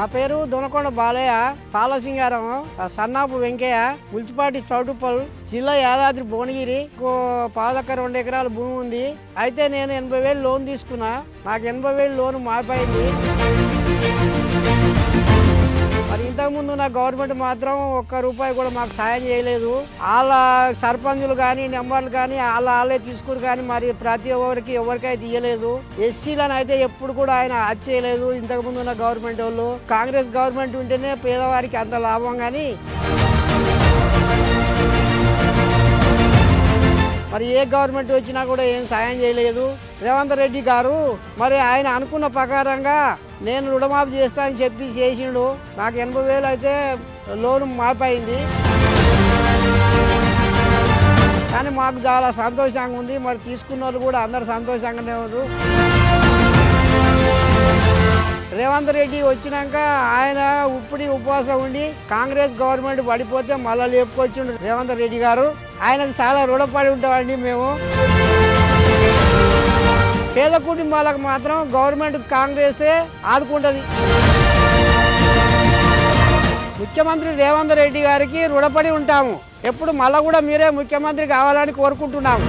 నా పేరు దొనకొండ బాలయ్య పాలసింగారం సన్నాపు వెంకయ్య ఉల్చిపాటి చౌటుపల్ జిల్లా యాదాద్రి భువనగిరి ఇంకో పాదొక్క రెండు ఎకరాల భూమి ఉంది. అయితే నేను ఎనభై వేలు లోన్ తీసుకున్నా. నాకు ఎనభై వేలు లోన్ మారిపోయింది. గవర్నమెంట్ మాత్రం ఒక్క రూపాయి కూడా మాకు సాయం చేయలేదు. వాళ్ళ సర్పంచులు కానీ నెంబర్లు కానీ వాళ్ళ వాళ్ళే తీసుకురు కానీ మరి ప్రతి ఒక్కరికి ఎవరికైతే ఇవ్వలేదు ఎస్సీలను అయితే ఎప్పుడు కూడా ఆయన హత్య చేయలేదు. ఇంతకుముందు ఉన్న గవర్నమెంట్ వాళ్ళు. కాంగ్రెస్ గవర్నమెంట్ ఉంటేనే పేదవారికి అంత లాభం కానీ మరి ఏ గవర్నమెంట్ వచ్చినా కూడా ఏం సాయం చేయలేదు. రేవంత్ రెడ్డి గారు మరి ఆయన అనుకున్న ప్రకారంగా నేను రుణమాఫీ చేస్తా అని చెప్పి చేసిండు. నాకు ఎనభై వేలు అయితే లోన్ మాపైంది కానీ మాకు చాలా సంతోషంగా ఉంది. మరి తీసుకున్న వాళ్ళు కూడా అందరు సంతోషంగానే ఉన్నారు. రేవంత్ రెడ్డి వచ్చినాక ఆయన ఉప్పుడి ఉపవాసం ఉండి కాంగ్రెస్ గవర్నమెంట్ పడిపోతే మళ్ళీ లేపుకొచ్చిండు రేవంత్ రెడ్డి గారు. ఆయనకు చాలా రుణపడి ఉంటామండి మేము. పేద కుటుంబాలకు మాత్రం గవర్నమెంట్ కాంగ్రెసే ఆదుకుంటుంది. ముఖ్యమంత్రి రేవంత్ రెడ్డి గారికి రుణపడి ఉంటాము. ఎప్పుడు మళ్ళా కూడా మీరే ముఖ్యమంత్రి కావాలని కోరుకుంటున్నాము.